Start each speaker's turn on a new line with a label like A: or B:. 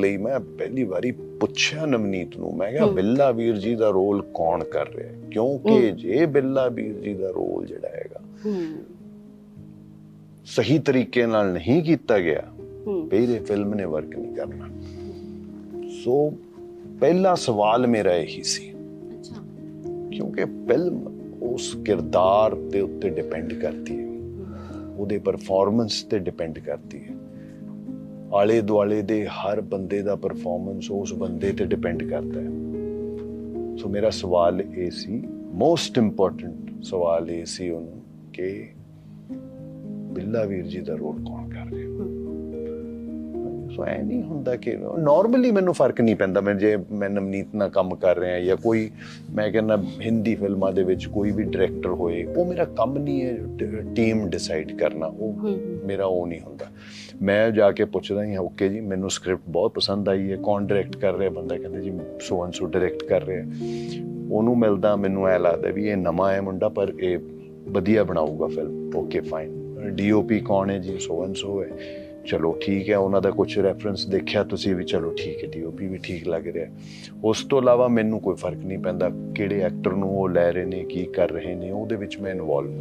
A: ਲਈ ਮੈਂ ਪਹਿਲੀ ਵਾਰੀ ਪੁੱਛਿਆ ਨਵਨੀਤ ਨੂੰ ਮੈਂ ਕਿਹਾ ਬਿੱਲਾ ਵੀਰ ਜੀ ਦਾ ਰੋਲ ਕੌਣ ਕਰ ਰਿਹਾ ਹੈ? ਕਿਉਂਕਿ ਜੇ ਬਿੱਲਾ ਵੀਰ ਜੀ ਦਾ ਰੋਲ ਜਿਹੜਾ ਹੈਗਾ ਸਹੀ ਤਰੀਕੇ ਨਾਲ ਨਹੀਂ ਕੀਤਾ ਗਿਆ ਫਿਰ ਫਿਲਮ ਨੇ ਵਰਕ ਨਹੀਂ ਕਰਨਾ। ਸੋ ਪਹਿਲਾ ਸਵਾਲ ਮੇਰਾ ਇਹੀ ਸੀ।
B: ਅੱਛਾ।
A: ਕਿਉਂਕਿ ਫਿਲਮ ਉਸ ਕਿਰਦਾਰ ਦੇ ਉੱਤੇ ਡਿਪੈਂਡ ਕਰਦੀ ਹੈ। ਉਹਦੇ ਪਰਫਾਰਮੈਂਸ ਤੇ ਡਿਪੈਂਡ ਕਰਦੀ ਹੈ। ਆਲੇ ਦੁਆਲੇ ਦੇ ਹਰ ਬੰਦੇ ਦਾ ਪਰਫਾਰਮੈਂਸ ਉਸ ਬੰਦੇ ਤੇ ਡਿਪੈਂਡ ਕਰਦਾ ਹੈ। ਸੋ ਮੇਰਾ ਸਵਾਲ ਇਹ ਸੀ ਮੋਸਟ ਇੰਪੋਰਟੈਂਟ ਸਵਾਲ ਇਹ ਸੀ ਉਹਨੂੰ ਕਿ ਬਿੱਲਾ ਵੀਰ ਜੀ ਦਾ ਰੋਲ ਕੌਣ ਕਰ ਰਿਹਾ? ਸੋ ਐ ਨਹੀਂ ਹੁੰਦਾ ਕਿ ਨਾਰਮਲੀ ਮੈਨੂੰ ਫ਼ਰਕ ਨਹੀਂ ਪੈਂਦਾ। ਮੈਂ ਜੇ ਮੈਂ ਨਵਨੀਤ ਨਾਲ ਕੰਮ ਕਰ ਰਿਹਾ ਜਾਂ ਕੋਈ ਮੈਂ ਕਹਿੰਦਾ ਹਿੰਦੀ ਫਿਲਮਾਂ ਦੇ ਵਿੱਚ ਕੋਈ ਵੀ ਡਾਇਰੈਕਟਰ ਹੋਏ ਉਹ ਮੇਰਾ ਕੰਮ ਨਹੀਂ ਹੈ ਟੀਮ ਡਿਸਾਈਡ ਕਰਨਾ। ਉਹ ਮੇਰਾ ਉਹ ਨਹੀਂ ਹੁੰਦਾ। ਮੈਂ ਜਾ ਕੇ ਪੁੱਛਦਾ ਹੀ ਓਕੇ ਜੀ ਮੈਨੂੰ ਸਕ੍ਰਿਪਟ ਬਹੁਤ ਪਸੰਦ ਆਈ ਹੈ। ਕੌਣ ਡਾਇਰੈਕਟ ਕਰ ਰਿਹਾ? ਬੰਦਾ ਕਹਿੰਦਾ ਜੀ ਸੋ ਐਂਡ ਸੋ ਡਾਇਰੈਕਟ ਕਰ ਰਿਹਾ ਉਹਨੂੰ ਮਿਲਦਾ ਮੈਨੂੰ ਐ ਲੱਗਦਾ ਵੀ ਇਹ ਨਵਾਂ ਹੈ ਮੁੰਡਾ ਪਰ ਇਹ ਵਧੀਆ ਬਣਾਊਗਾ ਫਿਲਮ ਓਕੇ ਫਾਈਨ ਡੀਓਪੀ ਕੌਣ ਹੈ ਜੀ? ਸੋ ਐਂਡ ਸੋ ਹੈ। ਚਲੋ ਠੀਕ ਹੈ, ਉਹਨਾਂ ਦਾ ਕੁਝ ਰੈਫਰੈਂਸ ਦੇਖਿਆ, ਤੁਸੀਂ ਵੀ ਚਲੋ ਠੀਕ ਹੈ ਡੀਓਪੀ ਵੀ ਠੀਕ ਲੱਗ ਰਿਹਾ। ਉਸ ਤੋਂ ਇਲਾਵਾ ਮੈਨੂੰ ਕੋਈ ਫ਼ਰਕ ਨਹੀਂ ਪੈਂਦਾ ਕਿਹੜੇ ਐਕਟਰ ਨੂੰ ਉਹ ਲੈ ਰਹੇ ਨੇ, ਕੀ ਕਰ ਰਹੇ ਨੇ, ਉਹਦੇ ਵਿੱਚ ਮੈਂ ਇਨਵੋਲਵ ਨਹੀਂ